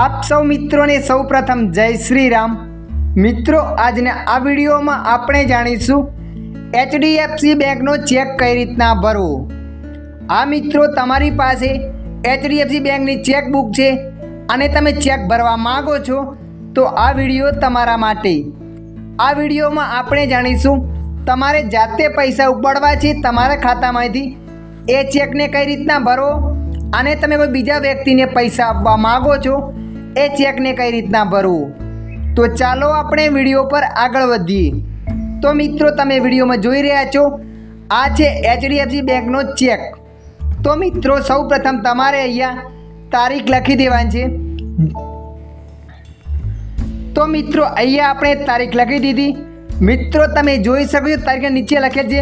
આપ સૌ મિત્રોને સૌપ્રથમ જય શ્રી રામ મિત્રો, આજના આ વિડીયોમાં આપણે જાણીશું એચડીએફસી બેંકનો ચેક કઈ રીતના ભરવો. આ મિત્રો, તમારી પાસે એચડીએફસી બેંકની ચેકબુક છે અને તમે ચેક ભરવા માગો છો, તો આ વીડિયો તમારા માટે. આ વિડીયોમાં આપણે જાણીશું તમારે જાતે પૈસા ઉપાડવા છે તમારા ખાતામાંથી, એ ચેકને કઈ રીતના ભરો અને તમે કોઈ બીજા વ્યક્તિને પૈસા આપવા માગો છો એ ચેકને કઈ રીતના ભરવું? તો ચાલો આપણે વીડિયો પર આગળ વધીએ. તો મિત્રો, તમે વિડીયોમાં જોઈ રહ્યા છો, આ છે એચડીએફસી બેંકનો ચેક તો મિત્રો સૌ પ્રથમ તમારે અહીંયા તારીખ લખી દેવાની છે. તો મિત્રો, અહીંયા આપણે તારીખ લખી દીધી. મિત્રો, તમે જોઈ શકો છો તારીખ નીચે લખે છે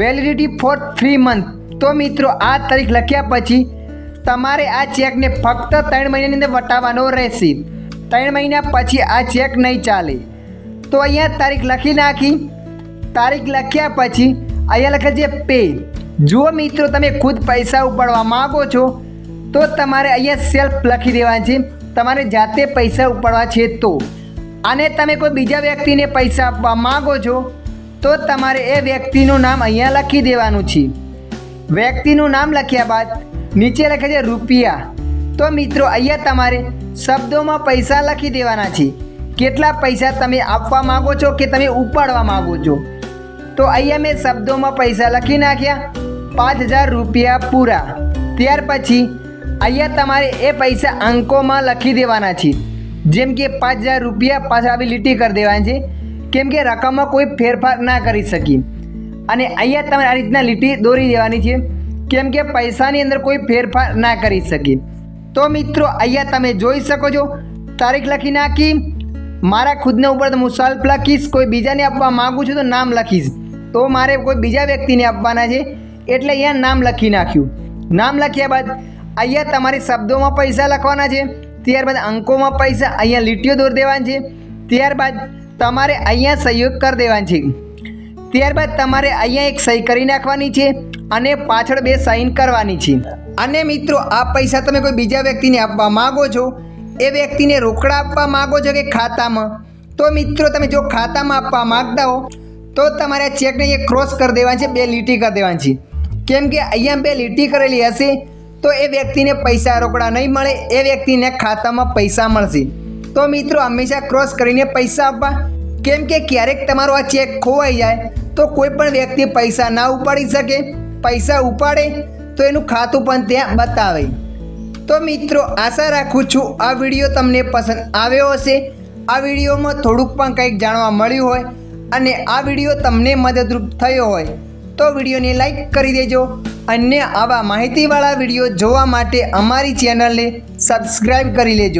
વેલિડિટી ફોર થ્રી મંથ તો મિત્રો, આ તારીખ લખ્યા પછી તમારે આ ચેકને ફક્ત ત્રણ મહિનાની અંદર વટાવવાનો રહેશે. ત્રણ મહિના પછી આ ચેક નહીં ચાલે. તો અહીંયા તારીખ લખી નાખી. તારીખ લખ્યા પછી અહીંયા લખે છે પે. જુઓ મિત્રો, તમે ખુદ પૈસા ઉપાડવા માગો છો, તો તમારે અહીંયા સેલ્ફ લખી દેવાની છે. તમારે જાતે પૈસા ઉપાડવા છે તો. અને તમે કોઈ બીજા વ્યક્તિને પૈસા આપવા માગો છો, તો તમારે એ વ્યક્તિનું નામ અહીંયા લખી દેવાનું છે. વ્યક્તિનું નામ લખ્યા બાદ નીચે લખે છે રૂપિયા. તો મિત્રો, અહીંયા તમારે શબ્દોમાં પૈસા લખી દેવાના છે. કેટલા પૈસા તમે આપવા માગો છો કે તમે ઉપાડવા માગો છો? તો અહીંયા મેં શબ્દોમાં પૈસા લખી નાખ્યા. પાંચ હજાર રૂપિયા પૂરા. ત્યાર પછી અહીંયા તમારે એ પૈસા અંકોમાં લખી દેવાના છે. જેમ કે પાંચ હજાર રૂપિયા પાછા આવી લીટી કરી દેવાની છે. કેમ કે રકમમાં કોઈ ફેરફાર ના કરી શકી. અને અહીંયા તમારે આ રીતના લીટી દોરી દેવાની છે. કેમ કે પૈસાની અંદર કોઈ ફેરફાર ના કરી શકે. તો મિત્રો, અહીંયા તમે જોઈ શકો છો, તારીખ લખી નાખી. મારા ખુદને ઉપર હું સલ્ફ લખીશ, કોઈ બીજાને આપવા માગું છું તો નામ લખીશ. તો મારે કોઈ બીજા વ્યક્તિને આપવાના છે, એટલે અહીંયા નામ લખી નાખ્યું. નામ લખ્યા બાદ અહીંયા તમારે શબ્દોમાં પૈસા લખવાના છે, ત્યારબાદ અંકોમાં પૈસા અહીંયા લીટીઓ દોર દેવાની છે, ત્યારબાદ તમારે અહીંયા સહયોગ કરી દેવાની છે. ત્યારબાદ તમારે અહીંયા એક સહી કરી નાખવાની છે અને પાછળ બે સાઇન કરવાની છે. અને મિત્રો, આ પૈસા તમે કોઈ બીજા વ્યક્તિને આપવા માગો છો? એ વ્યક્તિને રોકડા આપવા માગો છો કે ખાતામાં? તો મિત્રો, તમે જો ખાતામાં આપવા માગતા હો, તો તમારે ચેકને એ ક્રોસ કરી દેવાની છે, બે લીટી કરી દેવાની છે. કેમ કે અહીંયા બે લીટી કરેલી હશે, તો એ વ્યક્તિને પૈસા રોકડા નહીં મળે, એ વ્યક્તિને ખાતામાં પૈસા મળશે. તો મિત્રો, હંમેશા ક્રોસ કરીને પૈસા આપવા. કેમ કે ક્યારેક તમારો આ ચેક ખોવાઈ જાય, તો કોઈ પણ વ્યક્તિ પૈસા ના ઉપાડી શકે. પૈસા ઉપાડે, તો એનું ખાતું પણ ત્યાં બતાવે. તો મિત્રો, આશા રાખું છું આ વીડિયો તમને પસંદ આવ્યો હશે. આ વિડીયોમાં થોડુંક પણ કંઈક જાણવા મળ્યું હોય અને આ વીડિયો તમને મદદરૂપ થયો હોય, તો વિડીયોને લાઈક કરી દેજો અન્ય આવા માહિતીવાળા વીડિયો જોવા માટે અમારી ચેનલને સબસ્ક્રાઈબ કરી લેજો.